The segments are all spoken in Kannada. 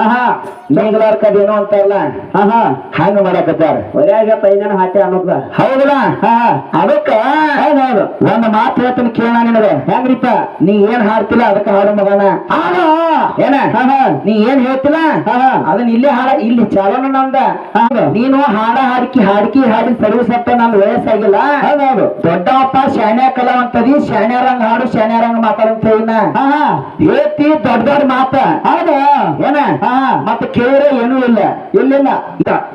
Haha. ಆಹಾ ಏನೋ ಅಂತಾರಲ್ಲ? ಹಾ ಹಂಗ ಮಾಡಕತ್ತಾರ. ಒಳ್ಯಾಗ ಪೈನ ಹಾಕಿ ಅನ್ನೋದ ಹೌದಲ್ಲ ಅದಕ್ಕ? ಹೌದೌದು. ಒಂದ್ ಮಾತು ಹೇಳ್ತೀನಿ ಕೇಳ ನಿನಗ. ಹೆಂಗ್ರಿಪ್ಪ? ನೀ ಏನ್ ಹಾಡ್ತಿಲ್ಲ ಅದಕ್ಕ ಹಾಡು ಮಗನ. ಏನ? ನೀ ಏನ್ ಹೇಳ್ತಿಲ್ಲ? ಅದನ್ನ ಇಲ್ಲೇ ಹಾಡ ಇಲ್ಲಿ ಚಾಲನ ನಂದ. ನೀನು ಹಾಡ ಹಾಡಿಕಿ ಹಾಡಿಕಿ ಹಾಡಿ ಸರ್ವಿಸ್ ಅಪ್ಪ ನನ್ ವಯಸ್ಸಾಗಿಲ್ಲ. ಹೌದೌದು. ದೊಡ್ಡಪ್ಪ ಶಾಣ್ಯ ಕಲಾವಂತದಿ ಶಾಣ್ಯರಂಗ್ ಹಾಡು ಶಾಣ್ಯರಂಗ್ ಮಾತಾಡಂತ ಹಾ ಹಾ ಏತಿ ದೊಡ್ಡ ದೊಡ್ಡ ಮಾತ. ಹೌದಾ. ಏನ? ಮತ್ತ ಕೇಳಿದ್ರೆ ಏನೂ ಇಲ್ಲ. ಇಲ್ಲ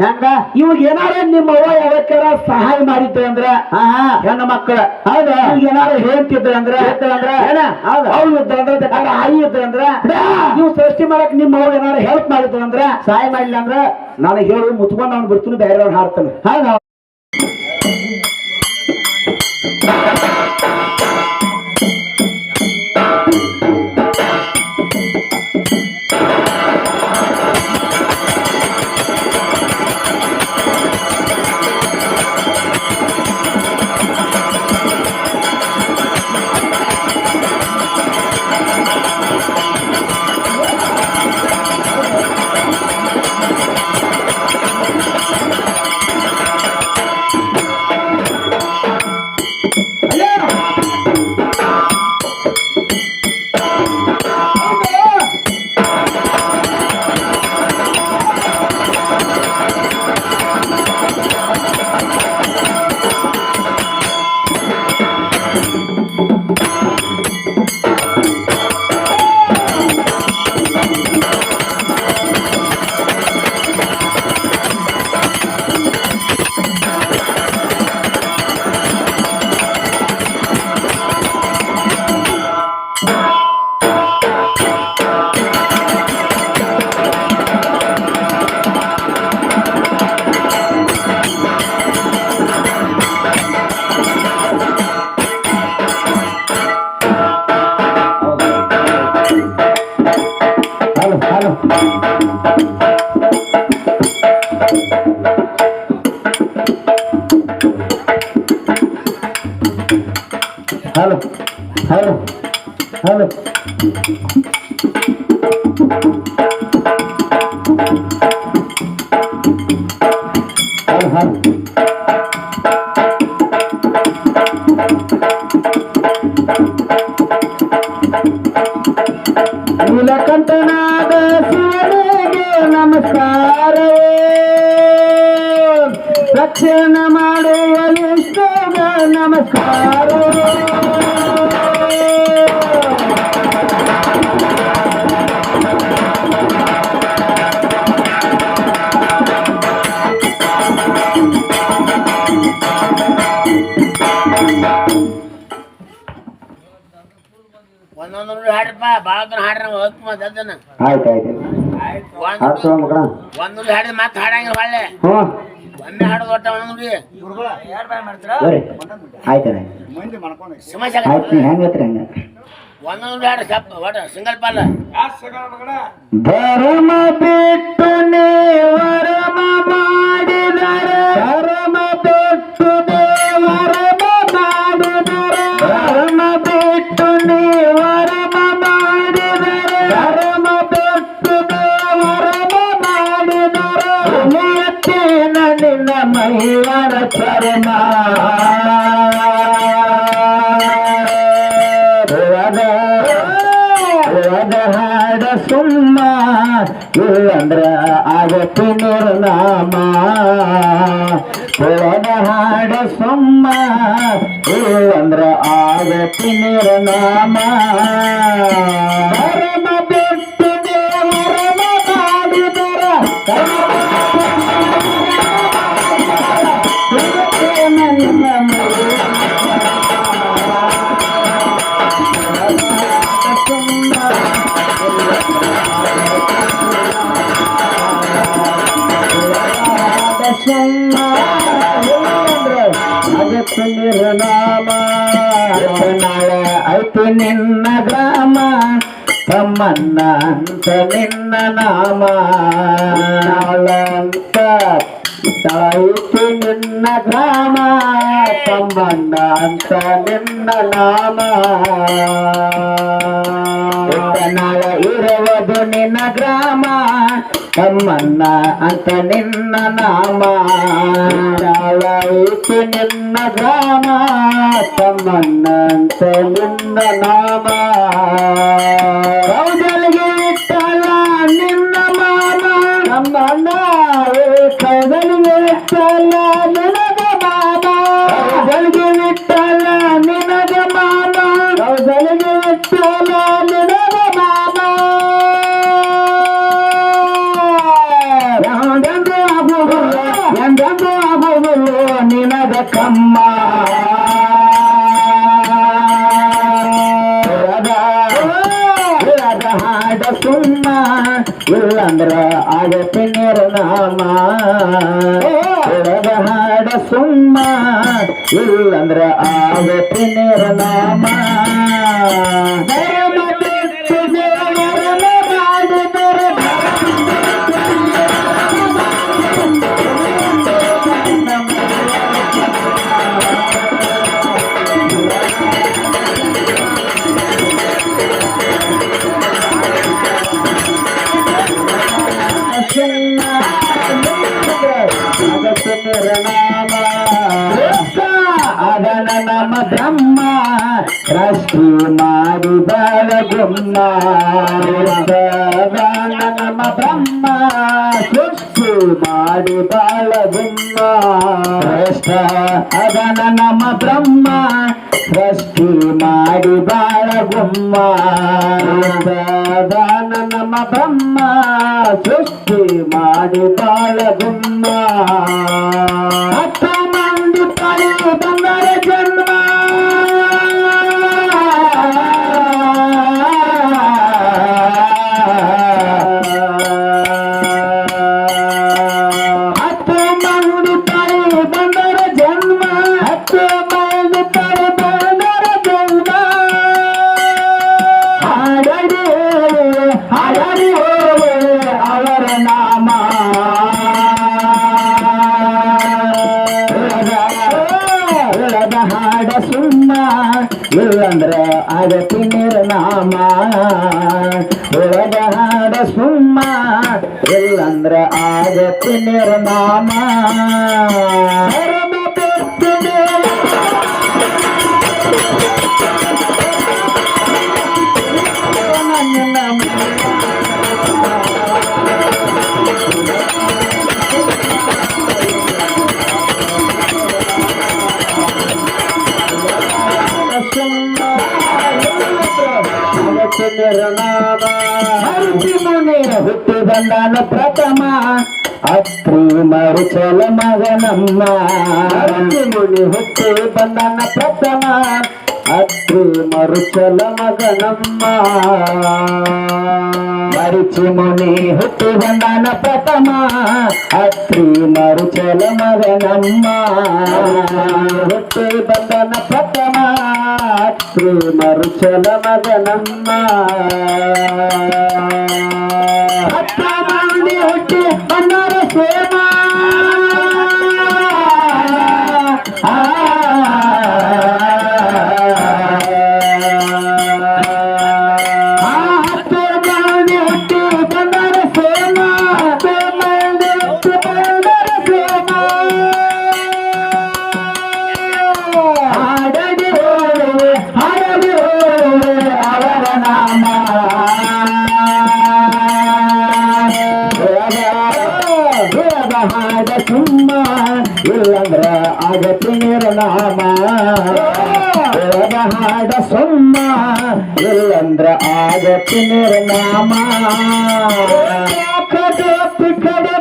ಹೆಂಗ? ಇವಾಗ ಏನಾರ ನಿಮ್ಮ ಅವ್ವ ಯಾವತ್ತಾರ ಸಹಾಯ ಮಾಡಿದ್ದೆ ಅಂದ್ರ ಆಹಾ. ಹೆಣ್ಣ ಮಕ್ಕಳ ಹೌದು. ಏನಾರ ಹೇಳ್ತಿದ್ರ ಅಂದ್ರ ಅಂದ್ರೆ ಹೌದು. ಅವ್ರು ಇದ್ದ ಅಂದ್ರೆ ಆಯಿ ಇದ್ದ ಅಂದ್ರ ನೀವು ಸೃಷ್ಟಿ ಮಾಡಕ್ ನಿಮ್ಮ ಅವ್ವ ಏನಾರ ಹೆಲ್ಪ್ ಮಾಡಿದ್ರು ಅಂದ್ರ ಸಹಾಯ ಮಾಡಿಲ್ಲ ಅಂದ್ರ ನಾನು ಹೇಳಿ ಮುತ್ಕೊಂಡು ಅವ್ನು ಬಿಡ್ತೀನಿ ಬೇರೆ ಅವ್ರು ಹಾಡ್ತಾನೆ. ಹೌದು. ಒಂದೊಂದು ಹಾಡಿದ ಮತ್ತೆ ಹಾಡಂಗಿಲ್ಲ ಹೊಳ್ಳೆ. ಹ್ಞೂ ಒಮ್ಮೆ ಹಾಡೋದು ಒಟ್ಟ ಒಂದೊಂದು ಬರ್ರಿ ಆಯ್ತು ಸಮಸ್ಯೆ ಆಯ್ತು ನೀ ಹೆಂಗತ್ರಿ ಹಂಗ ಒಂದೊಂದು ಹಾಡು ಸಪ್ ಒಟ್ಟ ಸಿಂಗಲ್ ಪಾಲ ಧರ್ಮ ಬಿಟ್ಟು ನೀ ವರಮ ಮಾಡಿದರೆ ಇಲ್ಲಂದ್ರ ಆಗತಿ ನಿರ್ನಾಮ ಹೋದ ಹಾಡ ಸುಮ್ಮ ಇಲ್ಲಂದ್ರ ಆಗತಿ ನಿರ್ನಾಮ ತಮ್ಮನ್ನ ಅಂತ ನಿನ್ನ ನಾಮ ನಾಳೆ ಅಂತ ಐತಿ ನಿನ್ನ ಗ್ರಾಮ ತಮ್ಮಣ್ಣ ಅಂತ ನಿನ್ನ ನಾಮ ನಾಳ ಇರುವುದು ನಿನ್ನ ಗ್ರಾಮ. ತಮ್ಮನ್ನ ಅಂತ ನಿನ್ನ ನಾಮ. ನಾಳ ಇತ್ತು ನಿನ್ನ ಗ್ರಾಮ. ತಮ್ಮನ್ನ ಅಂತ ನಿನ್ನ ನಾಮ. ಕೌದಲಿಗೆ ಇಟ್ಟಲ್ಲ ನಿನ್ನ ಮಾಮ. ನಮ್ಮಣ್ಣ ಕೌದಲಿಗೆ ಇಲ್ಲದ ಹಾಡ ಸುಮ್ಮ ಇಲ್ಲಂದ್ರ ಆಗತ್ತೆ ನಿರ್ನಾಮ ಬೆಳಗುಮ್ಮ ಅದನ ನಮ್ಮ ಬ್ರಹ್ಮ ಸೃಷ್ಟಿ ಮಾಡಿ ಬಾಳಗುಮ್ಮ ಶ್ರೇಷ್ಠ ಅದನ ನಮ್ಮ ಬ್ರಹ್ಮ ಸೃಷ್ಟಿ ಮಾಡಿ ಬಾಳಗುಮ್ಮ ದಾನ ನಮ್ಮ ಬ್ರಹ್ಮ ಸೃಷ್ಟಿ ಮಾಡಿ ಬಾಳಗುಮ್ಮ ಆಗತಿ ನಿರ್ನಾಮ ಧರ್ಮ ಬಿಟ್ಟು ಮುನಿ ಹುಟ್ಟಿ అత్రి మరుచల మగనమ్మ. ముని హుట్టి బంధన ప్రథమ. అత్రి మరుచల మగనమ్మ. మరిచి హుట్టు హుట్టి బంధన ప్రథమ. అత్రి మరుచల మగనమ్మ. హుట్టి బంధన ప్రథమ. అత్రి మరుచల మగనమ్మ. అత్ర మంది బంధన ಆಗತಿ ನಿರ್ನಾಮ ಕಡೆ ಕಡೆ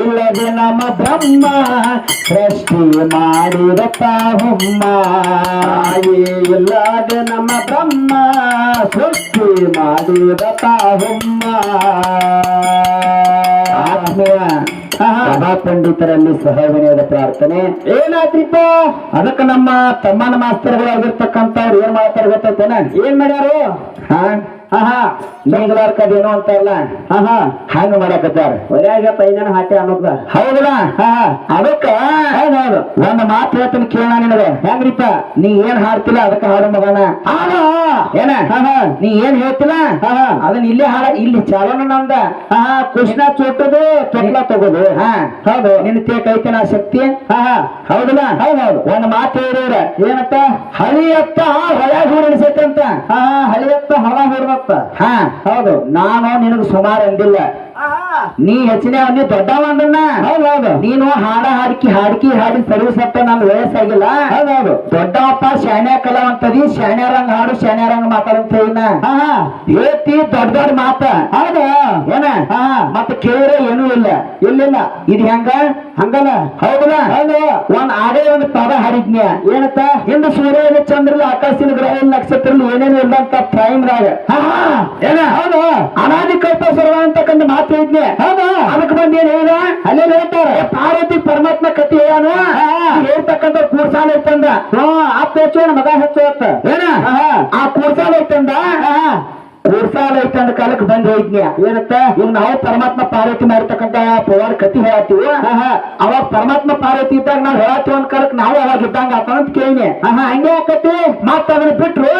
ಇಲ್ಲದೆ ನಮ್ಮ ಬ್ರಹ್ಮ ಸೃಷ್ಟಿ ಮಾಡಿದ ತಾಹುಮ್ಮ ಇಲ್ಲದೆ ನಮ್ಮ ಬ್ರಹ್ಮ ಸೃಷ್ಟಿ ಮಾಡಿದ ತಾಹುಮ್ಮ ಆತ್ಮೀಯ. ಸಭಾ ಪಂಡಿತರಲ್ಲಿ ಸಹವಿನಯದ ಪ್ರಾರ್ಥನೆ. ಏನಾದ್ರಿಪ್ಪ? ಅದಕ್ಕೆ ನಮ್ಮ ತಮ್ಮನ ಮಾಸ್ತರ್ಗಳಾಗಿರ್ತಕ್ಕಂಥವ್ರು ಏನ್ ಮಾಡ್ತಾರೆ ಗೊತ್ತೈತೇನ ಏನ್ ಮಾಡ್ಯಾರು? ಹಾ? ಆಹಾ ನೀಗ್ಲಾರ್ಕದ ಏನೋ ಅಂತಾರಲ್ಲ? ಆಹಾ ಹಂಗ ಮಾಡಕತ್ತಾರ. ಒಳ್ಯಾಗ ಪೈನ ಹಾಕಿ ಅನ್ನೋದ ಹೌದಲ್ಲ ಹಾ ಅದಕ್ಕ? ಹೌದೌದು ಒಂದ್ ಮಾತು ಹೇಳ್ತೀನಿ ಕೇಳ ನಿನಗೆ. ಹೆಂಗ್ರಿಪ್ಪ ನೀ ಏನ್ ಹಾಡ್ತಿಲ್ಲ ಅದಕ್ಕ ಹಾಡು ಮಗನ. ಏನ? ಹಾ ನೀ ಏನ್ ಹೇಳ್ತಿಲ್ಲ? ಅದನ್ನ ಇಲ್ಲೇ ಹಾಡ. ಇಲ್ಲಿ ಚಾಲನ ನಂದ ಆಹಾ ಕೃಷ್ಣ ಚೋಟದು ತೊಟ್ಲ ತಗೋದು. ಹಾ ಹೌದು. ನಿನ್ ತೇ ಕೈತನ ಶಕ್ತಿ. ಆಹಾ ಹೌದಲ್ಲ? ಹೌದೌದು ಒಂದ್ ಮಾತು ಹೇಳಿದ್ರ ಏನಪ್ಪ? ಹಳಿಯತ್ತ ಹೊಳ ಹೂಡಿಸೈತಂತ ಹಾ ಹಳಿಯತ್ತ ಹಣ ಹಾ ಹೌದು. ನಾನು ನಿನಗ ಸುಮಾರು ಅಂದಿಲ್ಲ. ನೀ ಹೆಚ್ಚಿನ ನೀ ದೊಡ್ಡವ ಅಂದನ್ನ ಹೌದೌದು. ನೀನು ಹಾಡ ಹಾಡ್ಕಿ ಹಾಡ್ಕಿ ಹಾಡಿ ಸರ್ವಿಸ್ ಹತ್ತ ನನ್ ವಯಸ್ಸಾಗಿಲ್ಲ? ಹೌದೌದು. ದೊಡ್ಡವಪ್ಪ ಕಲಾ ಕಲಾವಂತದಿ ಶಾಣ್ಯರಂಗ್ ಹಾಡು ಶಾಣ್ಯರಂಗ್ ಮಾತಾಡಂತ ಇನ್ನ ಏತಿ ದೊಡ್ಡ ದೊಡ್ಡ ಮಾತ. ಹೌದು. ಏನ? ಹಾ. ಮತ್ತ ಕೇಳಿದ್ರೆ ಏನೂ ಇಲ್ಲ. ಇಲ್ಲಿಲ್ಲ. ಇದು ಹೆಂಗ? ಹಂಗಲ್ಲ. ಹೌದಲ್ಲ? ಹೌದು. ಒಂದ್ ಆಡೇ ಒಂದು ಪದ ಹಾಡಿದ್ನ್ಯ ಏನತ್ತ? ಹಿಂದ ಸೂರ್ಯ ಇಲ್ಲ ಚಂದ್ರ ಇಲ್ಲ ಆಕಾಶಿನ ಗ್ರಹ ಇಲ್ಲ ನಕ್ಷತ್ರ ಇಲ್ಲ ಅಂತ ಟೈಮ್ದಾಗ ಏನ? ಹೌದು. ಅನಾದಿ ಕಲ್ಪ ಸರ್ವ ಅಂತಕ್ಕಂಥ ಮಾತು ಹೇಳಿದ್ನೆ ಹೌದು? ಅದಕ್ಕೆ ಬಂದ್ ಏನ್ ಹೇಳ ಅಲ್ಲೇ ಹೇಳ್ತಾರೆ? ಪಾರ್ವತಿ ಪರಮಾತ್ಮ ಕತಿ ಏನು? ಹೇಳ್ತಕ್ಕಂಥ ಕೂರ್ಸಾಲ ಇತ್ತಂದ. ಅಪ್ಪ ಹೆಚ್ಚು ಮಗ ಹೆಚ್ಚು ಅತ್ತ ಏನ? ಹಾ ಆ ಕೂರ್ಸಾಲ ಐತಂದ ಆಹಾ ಕೂರ್ಸಾಲ ಐತಂದ ಕಾಲಕ್ಕೆ ಬಂದ್ ಹೋಯ್ದ್ನ್ಯ ಏನತ್ತ? ಈಗ ನಾವು ಪರಮಾತ್ಮ ಪಾರ್ವತಿ ಮಾಡಿರ್ತಕ್ಕಂತ ಪವಾರ್ ಕತಿ ಹೇಳತ್ತೀವಿ? ಅವಾಗ ಪರಮಾತ್ಮ ಪಾರ್ವತಿ ಇದ್ದಾಗ ನಾವು ಹೇಳತ್ತೀವಿ ಒಂದ್ ಕಾಲಕ್ಕೆ ನಾವು ಅವಾಗ ಇದ್ದಂಗ ಆತ ಅಂತ ಕೇಳಿನಿ. ಹಂಗೆ ಆಕತಿ? ಮತ್ತ ಅದನ್ನ ಬಿಟ್ರು?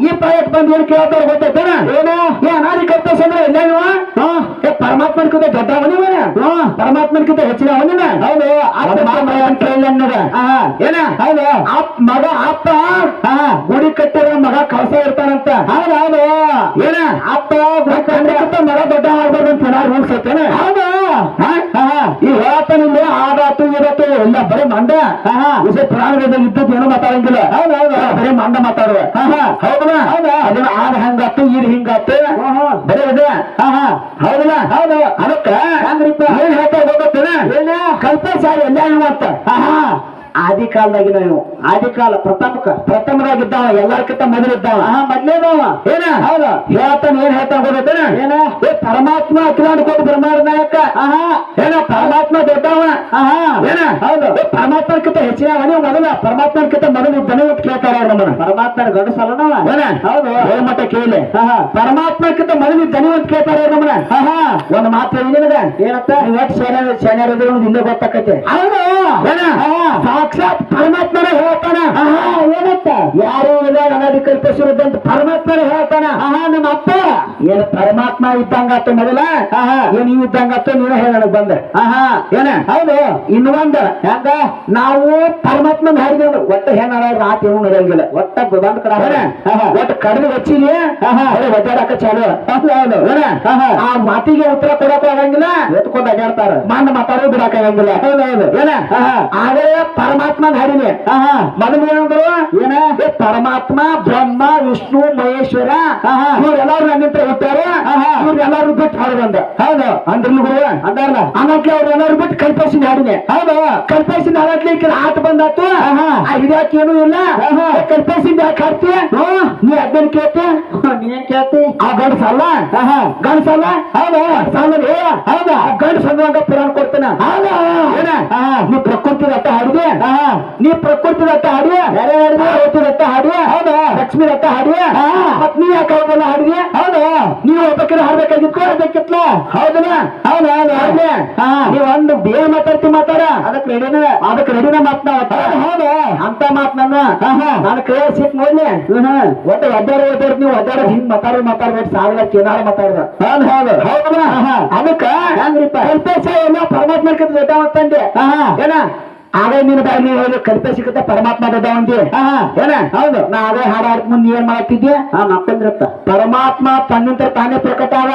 ಈ ಪಾಯಕ್ ಬಂದ್ ಏನ್ ಕೇಳ್ತಾರ ಗೊತ್ತೈತೇನ? ಏನು? ಏ ಅನಾದಿ ಕಲ್ಪ ಅಂದ್ರೆ ಇಲ್ಲ ನೀವು ಹ್ಮ್ ದೊಡ್ಡ ಪರಮಾತ್ಮನ್ಕಿಂತ ದೊಡ್ಡವನಿವ ಹ್ಮ್ ಪರಮಾತ್ಮನ್ಕಿಂತ ಹೆಚ್ಚಿನವನಿನ ಹೌದು. ಅಂತ ಕೇಳಿಲ್ಲ ಅನ್ನದ? ಏನ? ಹೌದು. ಆಪ್ ಮಗ ಅಪ್ಪ ಆಹಾ. ಗುಡಿ ಕಟ್ಟಿರೋ ಮಗ ಕಳಸ ಇರ್ತಾನಂತ? ಹೌದು ಹೌದು. ಏನ? ಅಪ್ಪ ಮಗ ದೊಡ್ಡ ಆಗ್ಬಾರ್ದು ಏನಾರು ರೂಲ್ಸ್ ಐತೇನ? ಹೌದು. ಹಾ? ಈ ಹೇಳ್ತಾನಿಲ್ಲ ಆದಾತು ಇರತ್ತು ಎಲ್ಲ ಬರೀ ಮಂಡ. ವಿಷಯ ಪುರಾಣದಲ್ಲಿ ಇದ್ದದ್ದು ಏನೋ ಮಾತಾಡಂಗಿಲ್ಲ. ಹೌದು ಹೌದು. ಬರೀ ಮಂಡ ಮಾತಾಡುವ. ಹೌದಲ್ಲ? ಹೌದಾ? ಅದನ್ನ ಆದ ಹಂಗಾತು ಇದು ಹಿಂಗಾತು? ಬರೀ ಹಾ ಹೌದಲ್ಲ? ಹೌದು. ಅದಕ್ಕ ಹಂಗ್ರಿಪ್ಪ? ಏನ್ ಹೇಳ್ತಾ ಹೋಗುತ್ತೇನೆ ಏನ? ಕಲ್ಪಸಾರಿ ಎಲ್ಲ ಅಂತ ಆದಿ ಕಾಲದಾಗಿನ ಆದಿ ಕಾಲ ಪ್ರತಾಪಕ ಪ್ರಥಮದಾಗಿದ್ದಾವ ಎಲ್ಲಾರ್ಕಿಂತ ಮೊದಲಿದ್ದಾವ. ಮೊದ್ಲೇದವ. ಏನ? ಹೌದ. ಹೇಳ್ತಾನ ಏನ್ ಹೇಳ್ತಾ ಗೊತ್ತೇನ ಏನ? ಏ ಪರಮಾತ್ಮ ಅಖಿಲಾಂಡ ಕೋಟಿ ಬ್ರಹ್ಮಾಂಡ ನಾಯಕ. ಆಹಾ. ಏನ? ಪರಮಾತ್ಮ ದೊಡ್ಡವ. ಆಹಾ. ಏನ? ಹೌದು. ಪರಮಾತ್ಮಕ್ಕಿಂತ ಹೆಚ್ಚಿನವ ನೀವು ಮೊದಲ. ಪರಮಾತ್ಮಕ್ಕಿಂತ ಮೊದಲು ಇದ್ದಾನೆ ಅಂತ ಕೇಳ್ತಾರ ಅವ್ರು ನಮ್ಮನ್ನ. ಪರಮಾತ್ಮನ ಗಂಡಸಲ್ಲನವ ಏನ? ಹೌದು. ಏನ್ ಮಟ್ಟ ಕೇಳಿ ಆಹಾ. ಪರಮಾತ್ಮಕ್ಕಿಂತ ಮೊದಲು ಇದ್ದಾನೆ ಅಂತ ಕೇಳ್ತಾರ ಅವ್ರು ನಮ್ಮನ್ನ. ಆಹಾ. ಒಂದ್ ಮಾತು ಹೇಳಿ ನಿನಗ. ಏನತ್ತ ಇವತ್ತು ಶಾನ್ಯಾರ ಶಾನ್ಯಾರ ಇದ್ರೆ ಇಲ್ಲೇ ಗೊತ್ತಾಕತ್ತೆ ಹೌದು ಏನ? ಸಾಕ್ಷಾತ್ ಪರಮಾತ್ಮನ ಹೇಳ್ತಾನ. ಆಹಾ ಏನತ್ತ? ಯಾರು ಇಲ್ಲ ಅನಾದಿ ಕಲ್ಪಿಸಿರುದಂತ ಪರಮಾತ್ಮನ ಹೇಳ್ತಾನ. ಆಹಾ ನಮ್ಮ ಅಪ್ಪ. ಏನ್ ಪರಮಾತ್ಮ ಇದ್ದಂಗಾತು ಮೊದಲ? ಆಹಾ. ಏನ್ ನೀವು ಇದ್ದಂಗಾತು ನೀನ ಹೇಳ ಬಂದ. ಆಹಾ. ಏನ? ಹೌದು. ಇನ್ನು ಒಂದ. ಹೆಂಗ ನಾವು ಪರಮಾತ್ಮನ ಹಾಡಿದೇವ್ ಒಟ್ಟ ಹೆಣ್ಣ ರಾತ್ ಏನು ನಡೆಯಂಗಿಲ್ಲ. ಒಟ್ಟ ಬಂದ ಕಡ ಒಟ್ಟ ಕಡಿಮೆ ಹಚ್ಚಿಲಿ. ಒದ್ದಾಡಕ ಚಾಲು. ಹೌದು ಏನ? ಆ ಮಾತಿಗೆ ಉತ್ತರ ಕೊಡಕ್ ಆಗಂಗಿಲ್ಲ. ಎತ್ಕೊಂಡ್ ಅಡ್ಡಾಡ್ತಾರ ಮಂಡ ಮಾತಾಡೋ ಬಿಡಕ್ ಆಗಂಗಿಲ್ಲ. ಹೌದು ಹೌದು. ಏನ? ಆಹಾ. ಹಾಡಿನಿ. ಆಹಾ ಮೊದಲು ಏನಂದ್ರು? ಏನ? ಪರಮಾತ್ಮ ಬ್ರಹ್ಮ ವಿಷ್ಣು ಮಹೇಶ್ವರ. ಇವ್ರೆಲ್ಲಾರು ನನ್ನಿಂದ ಹುಟ್ಟಾರ. ಇವ್ರೆಲ್ಲಾರು ಬಿಟ್ಟು ಬಂದ. ಹೌದು. ಅಂದ್ರೂ ಗುರು ಅಂದಾರಲ್ಲ ಅನ್ನಕ್ಕೆ ಅವ್ರೆಲ್ಲಾರು ಬಿಟ್ಟು ಕಲ್ಪಸಿನ ಹಾಡಿನಿ. ಹೌದು. ಕಲ್ಪಸಿನ ಹಾಡತ್ಲಿಕ್ಕೆ ಆಟ ಬಂದಾತು. ಹಿಡಿಯಾಕ ಏನು ಇಲ್ಲ. ಕಲ್ಪಸಿನ ಯಾಕೆ ಹಾಡ್ತಿ. ನೀ ಅದನ್ನ ಕೇಳ್ತಿ? ನೀನ್ ಕೇಳ್ತಿ? ಆ ಗಂಡಸಲ್ಲ ಗಂಡಸಲ್ಲ ಹೌದು. ಸಾಲ ಹೌದಾ. ಗಂಡಸ ಅನ್ನುವಂಗ ಪುರಾಣ ಕೊಡ್ತಾನ. ಹೌದಾ. ಏನ? ನೀ ಪ್ರಕೃತಿ ರಥ ಹಾಡಿದೆ? ನೀ ಪ್ರಕೃತಿ ರಥ ಹಾಡಿ ಯಾರೇ ರಥ ಹಾಡಿ ಹೌದಾ? ಲಕ್ಷ್ಮಿ ರಥ ಹಾಡಿ ಹಾ. ಮತ್ ನೀ ಯಾಕೆ ಅವನ್ನೆಲ್ಲ ಹಾಡಿದೆ ಹೌದು? ನೀವು ಒಬ್ಬಕ್ಕೆ ಹಾಡ್ಬೇಕಾಗಿತ್ತು ಅದಕ್ಕಿತ್ಲ ಹೌದಲ್ಲ ಹೌದಾ? ಹೌದು? ಹಾ. ನೀವ್ ಒಂದು ಬೇರೆ ಮಾತಾಡ್ತಿ ಮಾತಾಡ. ಅದಕ್ಕೆ ರೆಡಿನ ಅದಕ್ಕೆ ರೆಡಿನ ಮಾತನಾಡ ಹೌದು ಅಂತ ಮಾತ್ ನನ್ನ ಹಾ. ನಾನು ಕೈ ಸಿಕ್ ನೋಡ್ಲಿ. ಒಟ್ಟು ಒದ್ದಾರ ಒದ್ದಾರ ನೀವು ಒದ್ದಾರ ಹಿಂಗ್ ಮಾತಾಡೋ ಮಾತಾಡ್ಬೇಕು ಸಾವಿರ ಕೇನಾರ ಮಾತಾಡ್ದ. ಹೌದು ಹೌದು. ಹೌದಲ್ಲ. ಅದಕ್ಕ ಹೆಂಗ್ರಿಪ್ಪ ಕಲ್ಪೇಶ ಎಲ್ಲ ಪರಮಾತ್ಮ ದೊಡ್ಡ ಹಾ ಆಹಾ ಏನ? ಆಗ ನೀನು ಬಾಯಿ ಹೋಗಿ ಹೇಳಿ ಸಿಗುತ್ತೆ ಪರಮಾತ್ಮ ದೊಡ್ಡ ಏನ? ಹೌದು. ನಾ ಅದೇ ಹಾಡು ಮುಂದೆ ನೀ ಏನ್ ಮಾಡತ್ತಿದ್ಯಾ ಹಾ ಮಕ್ಕಂದ್ರಪ್ಪ ಪರಮಾತ್ಮ ತನ್ನಿಂದ ತಾನೇ ಪ್ರಕಟ ಆದ.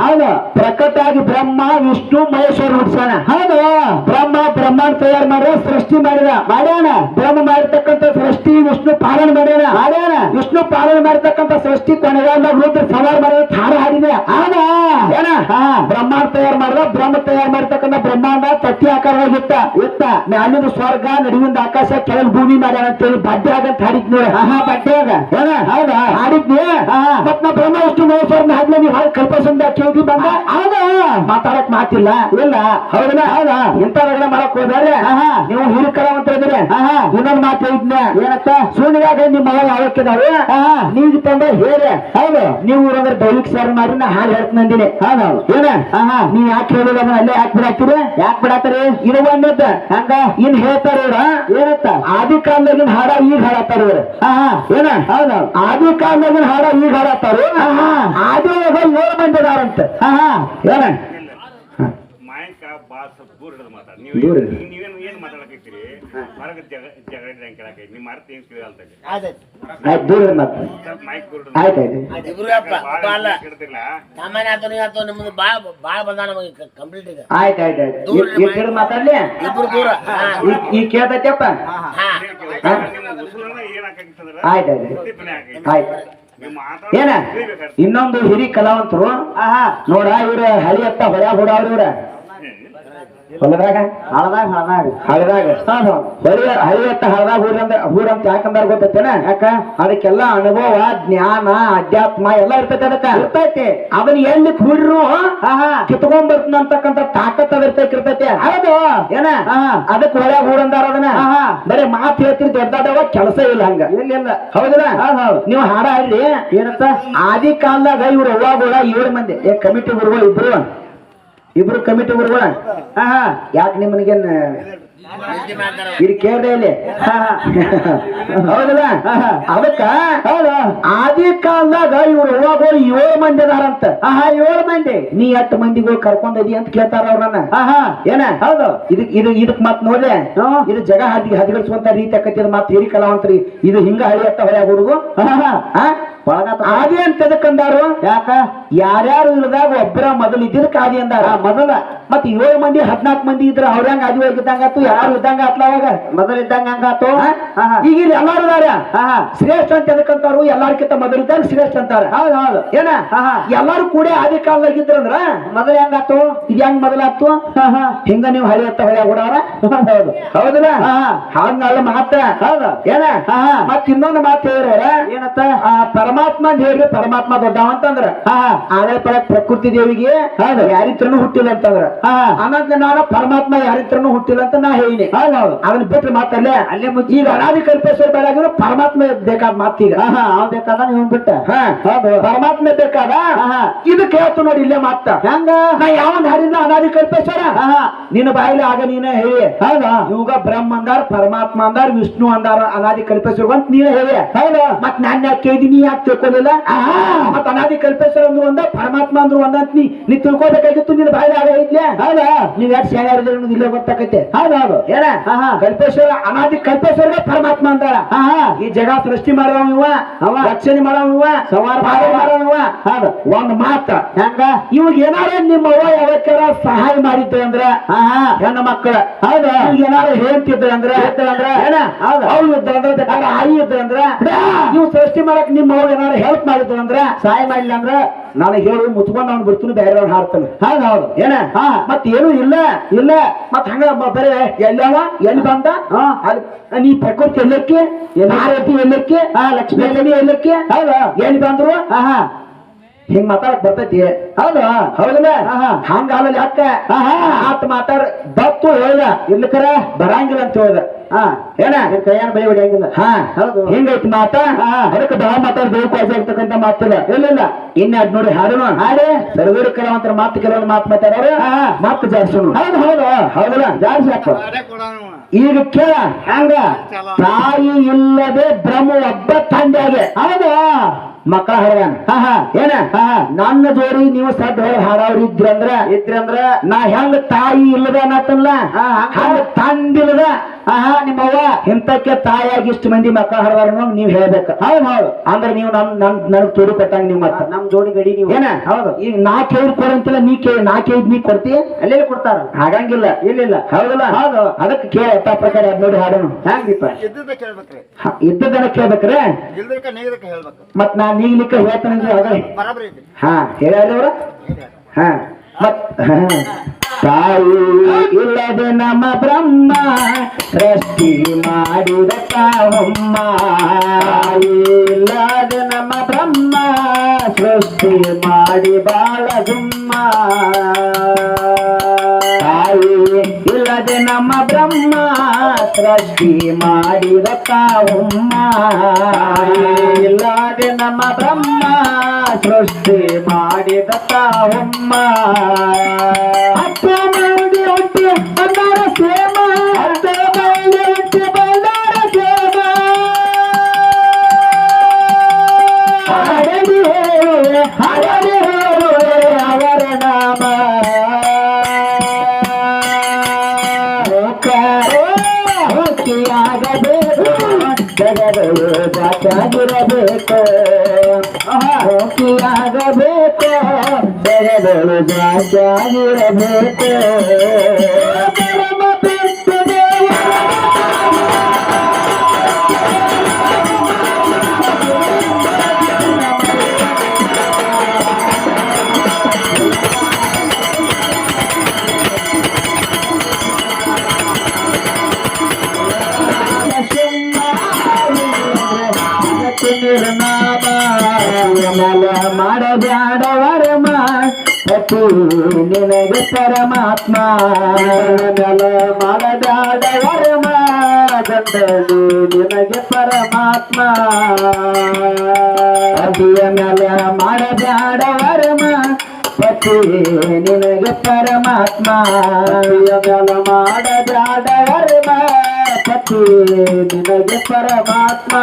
ಹೌದು. ಪ್ರಕಟ ಆಗಿ ಬ್ರಹ್ಮ ವಿಷ್ಣು ಮಹೇಶ್ವರ ಹುಡ್ಸಾನ ಹೌದು. ಬ್ರಹ್ಮ ಬ್ರಹ್ಮಾಂಡ ತಯಾರು ಮಾಡಿದ ಸೃಷ್ಟಿ ಮಾಡಿದ. ಮಾಡ್ಯಾನ. ಬ್ರಹ್ಮ ಮಾಡಿರ್ತಕ್ಕಂಥ ಸೃಷ್ಟಿ ವಿಷ್ಣು ಪಾಲನೆ ಮಾಡ್ಯಾನ. ಮಾಡ್ಯಾನ. ವಿಷ್ಣು ಪಾಲನೆ ಮಾಡಿರ್ತಕ್ಕಂಥ ಸೃಷ್ಟಿ ಕೊನೆಗಾಲ ರುದ್ರ ಸವಾರ ಮಾಡಿದ ಹಾರ ಹಾಡಿದೆ. ಹೌದ. ಏನ? ಹಾ. ಬ್ರಹ್ಮಾಂಡ ತಯಾರು ಮಾಡಿದ ಬ್ರಹ್ಮ ತಯಾರು ಮಾಡ್ತಕ್ಕಂಥ ಬ್ರಹ್ಮಾಂಡ ತತ್ತಿ ಆಕಾರವಾಗಿತ್ತ ಇತ್ತ. ಮ್ಯಾಲಿನ ಸ್ವರ್ಗ ನಡುವಿಂದ ಆಕಾಶ ಕೆಳಗ್ ಭೂಮಿ ಮಾಡ್ಯಾನ ಅಂತೇಳಿ ಬಡ್ಡೆ ಆಗಂತ ಹಾಡಿದ್ ನೋಡಿ. ಆಹಾ ಆಗ ಏನ? ಹೌದಾ. ಹಾಡಿದ್ನಿ? ಹಾ. ಮತ್ ನಾ ಬ್ರಹ್ಮ ವಿಷ್ಣು ಮಹೇಶ್ವರನ ಹಾಡ್ಲ ನೀವು ಹಾಗೆ ಕಲ್ಪಸಂದ ಕೇಳಿ ಬಂದ. ಹೌದಾ? ಮಾತಾಡಕ್ ಮಾತಿಲ್ಲ. ಇಲ್ಲ. ಹೌದಲ್ಲ ಹೌದಾ? ಇಂತ ರಗಡ ಮಾಡಕ್ ಹೋದ್ರೆ. ನೀವು ಹಿರಿಕರವಂತರ ಇದ್ರೆ ಆಹಾ. ಇನ್ನೊಂದು ಮಾತು ಇದ್ನ ಏನತ್ತ ಸುಳ್ಳಿಗಾಗ ನಿಮ್ಮ ಮಗ ಯಾವಕ್ಕಿದಾವೆ. ನೀವ್ ತಂದ ಹೇರೆ. ಹೌದು. ನೀವು ಊರಂದ್ರೆ ದೈವಿಕ ಸರ್ ಮಾಡಿ ನಾ ಹಾಲು ಹೇಳ್ತಂದಿನಿ ಹೌದೌದು ಏನ? ಆಹಾ. ನೀವ್ ಯಾಕೆ ಹೇಳಿಲ್ಲ ಅದನ್ನ ಅಲ್ಲೇ ಯಾಕೆ ಬಿಡಾಕ್ತೀರಿ? ಯಾಕೆ ಬಿಡಾತರಿ ಇದು ಒಂದದ್ದ. ಹಂಗ? ಇನ್ ಹೇಳ್ತಾರ ಇವ್ರ. ಏನತ್ತ? ಆದಿ ಕಾಲದಾಗಿನ ಹಾಡ ಈಗ ಹಾಡತ್ತಾರ ಇವ್ರ. ಏನ? ಹೌದೌದು ಆದಿ ಕಾಲದಾಗಿನ ಹಾಡ ಈಗ ಹಾಡತ್ತಾರ. ಆದಿ ಒಳಗ ನೂರು ಮಂದಿ ಅದಾರಂತ. ಹಾ ಏನ? ಮಾಯಕ ಬಾ ಸ್ವಲ್ಪ ದೂರ ಹಿಡಿದು ಮಾತಾಡ. ನೀವು. ನೀವೇನು ಏನು ಮಾತಾಡಕತ್ತೀರಿ? ಹೊರಗೆ ಜಗ ಜಗಳ ಹಿಡ್ದಂಗೆ ಕೇಳಕ್ಕೆ? ನಿಮ್ಮ ಅರ್ಥ ಏನು ಆಯ್ತಾಯ್ತು. ಆಯ್ತು ದೂರ ಸ್ವಲ್ಪ ಮೈಕ್ ಆಯ್ತು ಇಬ್ರು ಅಪ್ಪ ಒಬ್ಬ ಅಲ್ಲ ಕೇಳ್ತಿಲ್ಲ ಸಾಮಾನ್ಯ ಆತು ನೀವು ಆತು ನಿಮ್ದು ಬಾಳ ಬಾಳ ಬಂದ ನಮಗೆ ಕಂಪ್ಲೀಟ್ ಈಗ. ಆಯ್ತು ಆಯ್ತು ಆಯ್ತು. ದೂರ ಈ ಮಾತಾಡ್ಲಿ? ಇಬ್ರು ದೂರ. ಈ- ಈ ಕೇಳ್ತೈತಪ್ಪ? ಹಾ ನಿಮ್ಮ ಉಸುರನ್ನ ಏನ್ ಹಾಕಂತಂದ್ರೆ ಆಯ್ತು ಆಯ್ತು ಆಯ್ತು. ನಿಮ್ಮ ಏನ? ಇನ್ನೊಂದು ಹಿರಿ ಕಲಾವಂತರು? ಆಹಾ. ನೋಡ ಇವ್ರ ಹಳಿ ಅತ್ತ ಹೊಳ ಹುಡಾವ್ರ ಇವ್ರ. ಹೊಲದಾಗ? ಹಳದಾಗ ಹಳದಾಗ. ಹಳದಾಗ. ಹೊಳಿ ಹಳಿ ಹತ್ತ ಹಳದಾಗ ಹೂರಂದ ಹೂರಂತ ಯಾಕಂದ್ರ ಗೊತ್ತೈತೇನ? ಯಾಕ? ಅದಕ್ಕೆಲ್ಲ ಅನುಭವ ಜ್ಞಾನ ಅಧ್ಯಾತ್ಮ ಎಲ್ಲ ಇರ್ತೈತೆ ಅದಕ್ಕ. ಇರ್ತೈತಿ. ಅದನ್ನ ಎಲ್ಲಿ ಕೂಡ್ರು ಕಿತ್ಕೊಂಡ್ ಬರ್ತನ ಅಂತಕ್ಕಂಥ ತಾಕತ್ ಅದ ಇರ್ತೈತಿ. ಇರ್ತೈತಿ ಹೌದು. ಏನ. ಅದಕ್ಕೆ ಹೊಳ್ಯಾಗ ಹೂಡಂದಾರ ಅದನ್ನ. ಬರೀ ಮಾತು ಹೇಳ್ತೀರಿ ದೊಡ್ಡದವ ಕೆಲಸ ಇಲ್ಲ ಹಂಗ. ಇಲ್ಲ ಹೌದಲ್ಲ? ಹೌದ್ ಹೌದ್. ನೀವು ಹಾಡ ಹಾಡ್ರಿ ಏನತ್ತ ಆದಿ ಕಾಲದಾಗ ಇವ್ರ ಅವ್ವಾಗಳ ಏಳು ಮಂದಿ. ಕಮಿಟಿ ಗುರುಗಳು ಇಬ್ರು. ಇಬ್ರು ಕಮಿಟಿ ಹಾ ಹಾ. ಯಾಕೆ ನಿಮ್ಮನಿಗೇನ್ ಮಾಡ್ತಾರ ಇದು ಕೇಳ್ದೆ ಇಲ್ಲಿ? ಹೌದಲ್ಲ? ಅದಕ್ಕ ಹೌದು? ಆದಿ ಕಾಲದಾಗ ಇವ್ರು ಹೋಗೋರು ಏಳು ಮಂದಿ ಅದಾರಂತ ಆಹಾ ಏಳು ಮಂದಿ? ನೀ ಎಷ್ಟ್ ಮಂದಿಗಳು ಕರ್ಕೊಂಡದಿ ಅಂತ ಕೇಳ್ತಾರ ಅವ್ರನ್ನ ಆಹಾ ಏನ? ಹೌದು. ಇದು ಇದು ಇದಕ್ ಮತ್ ನೋಡ್ಲೆ. ಇದು ಜಗ ಹದಿ ಹದಿಗಡಿಸುವಂತ ರೀತಿ ಆಕತಿ ಮತ್ ಹಿರಿ ಕಲಾವಂತ್ರಿ ಇದು ಹಿಂಗ ಹಳಿ ಅತ್ತ ಹೊರ ಹುಡುಗು ಆಹಾ ಆ? ಒಳಗಾತ ಆದಿ ಅಂತ ಎದಕ್ಕಂದಾರು ಯಾಕ? ಯಾರ್ಯಾರು ಇಲ್ದಾಗ ಒಬ್ಬರ ಮೊದಲು ಇದ್ರ ಕಾದಿ ಅಂದಾರ. ಮೊದಲ. ಮತ್ ಏಳು ಮಂದಿ ಹದ್ನಾಲ್ಕು ಮಂದಿ ಇದ್ರ ಅವ್ರ ಹಂಗ ಅದು ಇದ್ದಂಗ ಆತು ಯಾರು ಇದ್ದಂಗ ಆತ್ಲ ಅವಾಗ? ಮೊದಲ ಇದ್ದಂಗ ಹಂಗ ಆತು? ಈಗ ಇಲ್ಲಿ ಎಲ್ಲಾರು ಇದಾರ. ಶ್ರೇಷ್ಠ ಅಂತ ಎದಕ್ಕಂತಾರು ಎಲ್ಲಾರ್ಕಿಂತ ಮೊದಲು ಇದ್ದಾಗ ಶ್ರೇಷ್ಠ ಅಂತಾರ. ಹೌದು ಹೌದು. ಏನ. ಎಲ್ಲಾರು ಕೂಡ ಆದಿ ಕಾಲದಾಗ ಇದ್ರಂದ್ರ ಮೊದಲ ಹೆಂಗಾತು ಇದು ಹೆಂಗ್ ಮೊದಲಾತು? ಹಾ ಹಿಂಗ ನೀವು ಹಳೆ ಅಂತ ಹೊಳೆ ಹುಡಾರ ಹೌದು. ಹೌದಲ್ಲ ಆಹಾ. ಹಂಗಲ್ಲ ಮಾತ್ರ. ಹೌದು. ಏನ. ಮತ್ ಇನ್ನೊಂದು ಮಾತು ಹೇಳ್ರ ಏನತ್ತ? ಆ ಪರಮಾತ್ಮ ಅಂತ ಹೇಳ್ರಿ ಪರಮಾತ್ಮ ದೊಡ್ಡವ ಅಂತಂದ್ರ. ಆಹಾ ಆದ್ರೆ ಪರ ಪ್ರಕೃತಿ ದೇವಿಗೆ ಹೌದು. ಯಾರಿತ್ರನು ಹುಟ್ಟಿಲ್ಲ ಅಂತಂದ್ರ. ಅನಂತ ನಾನು ಪರಮಾತ್ಮ ಯಾರಿತ್ರನು ಹುಟ್ಟಿಲ್ಲ ಅಂತ ನಾ ಹೇಳಿನಿ. ಅದನ್ನ ಬಿಟ್ರೆ ಮಾತಲ್ಲೇ? ಅಲ್ಲೇ ಮುಂಚೆ ಈಗ ಅನಾದಿ ಕಲ್ಪೇಶ್ವರ ಬೇರೆ ಪರಮಾತ್ಮ ಬೇಕಾದ ಮಾತೀಗ ಅವ್ ಬೇಕಾದ ನೀವು ಬಿಟ್ಟ. ಪರಮಾತ್ಮ ಬೇಕಾದ. ಇದು ಕೇಳ್ತು ನೋಡಿ ಇಲ್ಲೇ ಮಾತ ಹೆಂಗ? ನಾ ಯಾವ ಹಾಡಿದ ಅನಾದಿ ಕಲ್ಪೇಶ್ವರ ನಿನ್ನ ಬಾಯಿಲಿ ಆಗ ನೀನೇ ಹೇಳಿ. ಹೌದಾ. ಇವಾಗ ಬ್ರಹ್ಮ ಅಂದಾರ ಪರಮಾತ್ಮ ಅಂದಾರ ವಿಷ್ಣು ಅಂದಾರ ಅನಾದಿ ಕಲ್ಪೇಶ್ವರ ಅಂತ ನೀನೇ ಹೇಳಿ. ಹೌದಾ. ಮತ್ ನಾನ್ ಯಾಕೆ ಕೇಳಿದೀನಿ ಯಾಕೆ ತಿಳ್ಕೊಂಡಿಲ್ಲ? ಮತ್ ಅನಾದಿ ಕಲ್ಪೇಶ್ವರ ಅಂದ್ರು ಒಂದ ಪರಮಾತ್ಮ ಅಂದ್ರು ಒಂದಂತೀ ನೀ ನೀ ತಿಳ್ಕೊಬೇಕಾಗಿತ್ತು ನಿನ್ನ ಬಾಯಿ ಆಗ ಐತ್ಲೆ ಹೌದಾ. ನೀವ್ ಯಾಕೆ ಶಾಲೆ ಅನ್ನೋದು ಇಲ್ಲ ಗೊತ್ತಾಕೈತೆ. ಹೌದು ಹೌದು. ಏನ. ಕಲ್ಪೇಶ್ವರ ಅನಾದಿ ಕಲ್ಪೇಶ್ವರ ಪರಮಾತ್ಮ ಅಂತಾರ ಈ ಜಗ ಸೃಷ್ಟಿ ಮಾಡವ ಇವ ಅವ. ರಕ್ಷಣೆ ಮಾಡವ ಸವಾರ ಮಾಡವ. ಹೌದು. ಒಂದ್ ಮಾತ. ಹೆಂಗ? ಇವಾಗ ಏನಾರ ನಿಮ್ಮ ಅವ್ವ ಯಾವಕ್ಕಾರ ಸಹಾಯ ಮಾಡಿದ್ದೆ ಅಂದ್ರ ಹೆಣ್ಣು ಮಕ್ಕಳ. ಹೌದು. ಏನಾರ ಹೇಳ್ತಿದ್ರ ಅಂದ್ರ ಅಂದ್ರ? ಏನ? ಹೌದು. ಅವ್ರು ಇದ್ರ ಅಂದ್ರೆ ಆಯಿ ಇದ್ರ ಅಂದ್ರ ನೀವು ಸೃಷ್ಟಿ ಮಾಡಕ್ ನಿಮ್ಮ ಅವ್ವ ಏನಾರ ಹೆಲ್ಪ್ ಮಾಡಿದ್ರು ಅಂದ್ರ ಸಹಾಯ ಮಾಡಿಲ್ಲ ಅಂದ್ರ? ನಾನು ಹೇಳಿ ಮುತ್ಕೊಂಡು ಅವ್ನು ಬರ್ತೀನಿ ಬೇರೆ ಅವ್ನು ಹಾಡ್ತಾನೆ ಹೌದು ಹೌದು ಏನ? ಹಾ. ಮತ್ ಏನು ಇಲ್ಲ? ಇಲ್ಲ. ಮತ್ ಹಂಗ ಬರೇ ಎಲ್ಲವ? ಎಲ್ಲಿ ಬಂದ? ಹಾ. ನೀ ಪ್ರಕೃತಿ ಎಲ್ಲಕ್ಕೆ? ಎಲ್ಲಕ್ಕೆ? ಹಾ, ಲಕ್ಷ್ಮೀ ಎಲ್ಲಕ್ಕೆ? ಹೌದು. ಎಲ್ಲಿ ಬಂದ್ರು? ಆಹಾ ಹಿಂಗ್ ಮಾತಾಡಕ್ ಬರ್ತೈತಿ. ಹೌದು. ಹೌದಲ್ಲ ಆಹಾ. ಹಂಗ ಅಲ್ಲ ಯಾಕ ಹಾ ಆತ ಮಾತಾಡ ಬತ್ತು ಹೇಳ್ದ. ಇರ್ಲಿಕ್ಕರ ಬರಂಗಿಲ್ಲ ಅಂತ ಹೇಳ್ದ. ಹಾ. ಏನ? ನಿನ್ ಕೈಯಾನ ಬೈ ಹೊಡಿಯಂಗಿಲ್ಲ ಹಾ. ಹೌದು. ಹಿಂಗೈತಿ ಮಾತ. ಅದಕ್ಕೆ ಬಹಳ ಮಾತಾಡ್ಬೇಕು ಆಗಿರ್ತಕ್ಕಂಥ ಆಗ್ತಕ್ಕಂತ ಮಾತಿಲ್ಲ. ಇಲ್ಲ ಇಲ್ಲ. ಇನ್ನ ಅದ್ ನೋಡಿ ಹಾಡೋ ಹಾಡಿ. ಸರ್ವೇರು ಕೆಲವಂತರ ಮಾತು ಕೆಲವೊಂದು ಮಾತು ಮಾತಾಡೋರು ಆಹಾ. ಮಾತು ಜಾಡ್ಸೋನು ಹೌದು ಹೌದು. ಹೌದಲ್ಲ? ಜಾಡ್ಸಿ ಹಾಕು ಈಗ ಕೇಳ. ಹಂಗ. ತಾಯಿ ಇಲ್ಲದೆ ಬ್ರಹ್ಮ ಒಬ್ಬ ತಂದೆ ಹೌದು. ಮಕ್ಕಳ ಹಾಡ್ಯಾನ ಹಾ ಏನ? ಆಹಾ. ನನ್ನ ಜೋಡಿ ನೀವು ಸಡ್ ಹೊರ ಹಾಡವ್ರು ಇದ್ರಂದ್ರ ಇದ್ರಂದ್ರ ನಾ ಹೆಂಗ ತಾಯಿ ಇಲ್ಲದ ಅನ್ನತ್ತಲ್ಲ ಹಾ. ಹಂಗ ತಂದಿಲ್ಲದ? ಆಹಾ ನಿಮ್ಮವ್ವ ಇಂತಕ್ಕೆ ತಾಯಾಗಿ ಇಷ್ಟು ಮಂದಿ ಮಕ್ಕ ಹಡದಾರ ನೀವ್ ಹೇಳ್ಬೇಕು. ಹೌದು ಹೌದು. ಅಂದ್ರೆ ನೀವು ನಮ್ ನಮ್ ನನಗ್ ತೋಡಿ ಕೊಟ್ಟಂಗ ನೀವು ಮತ್ತೆ ನಮ್ ಜೋಡಿ ಗಡಿ ನೀವು. ಏನ? ಹೌದು. ಈಗ ನಾ ಕೇಳಿ ಕೊಡಂತಿಲ್ಲ ನೀ ಕೇಳಿ ನಾ ಕೇಳಿದ್ ನೀ ಕೊಡ್ತೀಯ? ಅಲ್ಲೇ ಕೊಡ್ತಾರ? ಹಾಗಂಗಿಲ್ಲ. ಇಲ್ಲಿಲ್ಲ. ಹೌದಲ್ಲ? ಹೌದು. ಅದಕ್ಕೆ ಕೇಳಿ ಯಥಾ ಪ್ರಕಾರ ಅದ್ ನೋಡಿ ಹಾಡೋಣ. ಹೆಂಗಿಪ್ಪ ಇದ್ದದನ ಕೇಳ್ಬೇಕ್ರಿ? ಮತ್ ನಾ ನೀಗ್ಲಿಕ್ಕ ಹೇಳ್ತಾನೆ ಹಾ ಹೇಳ ಅವ್ರ. ಹಾ ಮತ್ ಹಾ. ತಾಯಿ ಇಲ್ಲದೆ ನಮ್ಮ ಬ್ರಹ್ಮ ಸೃಷ್ಟಿ ಮಾಡಿದ ತಾವಮ್ಮ ತಾಯಿ ಇಲ್ಲದೆ ನಮ್ಮ ಬ್ರಹ್ಮ ಸೃಷ್ಟಿ ಮಾಡಿ ಬಾಳ ದುಮ್ಮ ತಾಯಿ ಇಲ್ಲದೆ ನಮ್ಮ ಬ್ರಹ್ಮ ಸೃಷ್ಟಿ ಮಾಡಿದ ತಾವಮ್ಮ ತಾಯಿ ಇಲ್ಲದೆ ನಮ್ಮ ಬ್ರಹ್ಮ ಸೃಷ್ಟಿ ಮಾಡಿದ ತಾವಮ್ಮ ಅಪ್ಪ ಹೋಕಿಯಾಗಬೇಕು ಜಗದಳು ಜಾಚಾಗಿರಬೇಕು ನಿನಗೆ ಪರಮಾತ್ಮ ನೆಲ ಮಾಡಬ್ಯಾಡ ವರಮ ಗಂಡನು ನಿನಗೆ ಪರಮಾತ್ಮ ಅದಿಯ ನೆಲ ಮಾಡಬ್ಯಾಡ ವರಮ ಪತಿ ನಿನಗೆ ಪರಮಾತ್ಮ ಅದಿಯ ನೆಲ ಮಾಡಬ್ಯಾಡ ವರಮ ಪತಿ ನಿನಗೆ ಪರಮಾತ್ಮ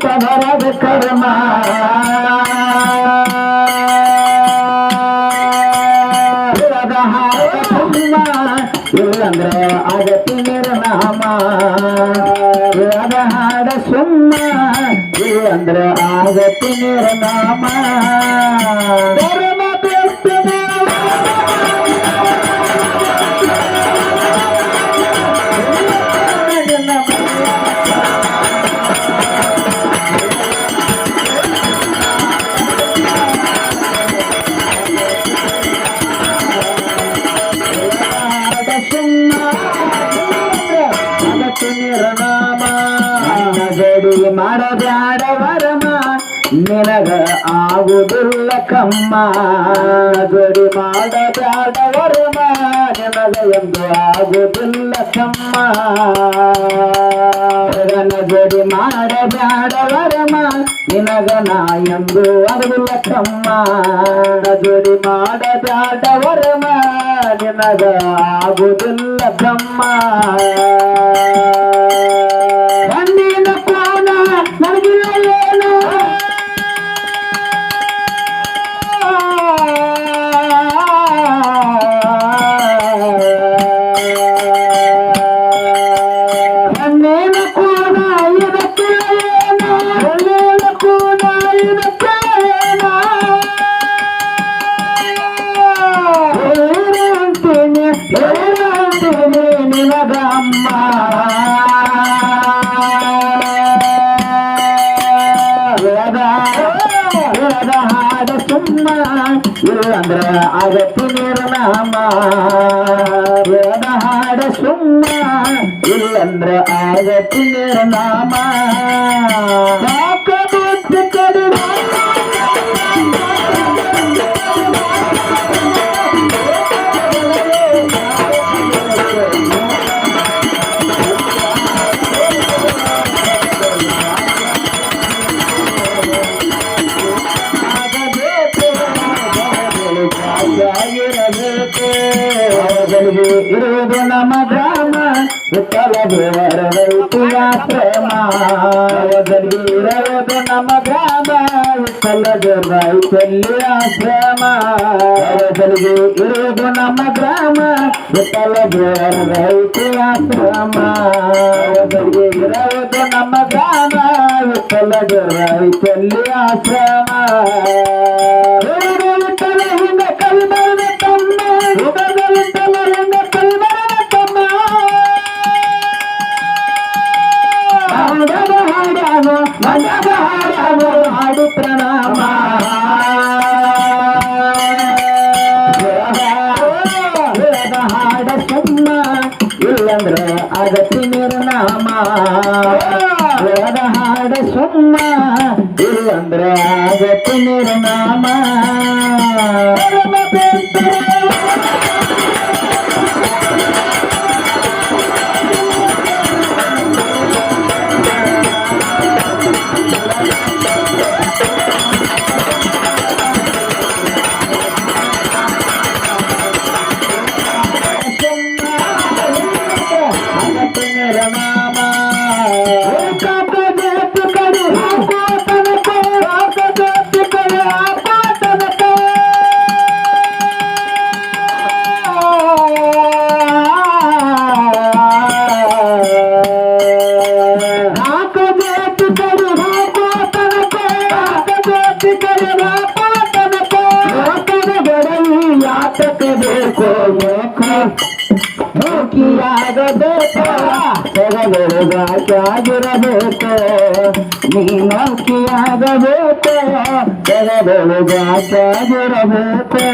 ಕುಂತಿದೆ ಕದರದ ಕರ್ಮ ಇರದ ಹಾರ ಸುಮ್ಮ ಇಲ್ಲಂದ್ರೆ ಆಗತಿ ನಿರ್ನಾಮ ಇರದ ಹಾಡ ಸುಮ್ಮ ಇಲ್ಲಂದ್ರೆ ಆಗತಿ ನಿರ್ನಾಮ ಆಗುದಿಲ್ಲ ಕಮ್ಮ ಗಡಿ ಮಾಡಬ್ಯಾಡ ವರಮ ನಿನಗ ಎಂದು ಆಗುದಿಲ್ಲ ಕಮ್ಮ ಗಗನ ಗಡಿ ಮಾಡಬ್ಯಾಡ ವರಮ ನಿನಗ ನಾ ಎಂದು ಆಗುದಿಲ್ಲ ಕಮ್ಮ ಗಡಿ ಮಾಡಬ್ಯಾಡ ವರಮ ನಿನಗ ಆಗುದಿಲ್ಲ ಕಮ್ಮ విఠల దేవరవైపు ప్రేమ వదలిరవదు నమ గ్రామ విఠల దేవైపల్లి ప్రేమ వదలిగి ఇరుదు నమ గ్రామ విఠల దేవరవైపు ప్రేమ వదలిగి ಹಾಡು ಪ್ರಣಾಮ. ಹಾಡ ಸುಮ್ಮ ಇಲ್ಲಂದ್ರೆ ಅಗತಿ ನಿರ್ನಾಮ ಹಾಡ ಸುಮ್ಮ ಇಲ್ಲಂದ್ರೆ ಆಗತಿ ನಿರ್ನಾಮ ನೋಕಿಯಾಗಬೇಕು ಸಗದೊಳಗಾಗಿರಬೇಕು ನೀ ನೋಕಿಯಾಗಬೇಕು ಸಗದೊಳಗಾಗಿರಬೇಕು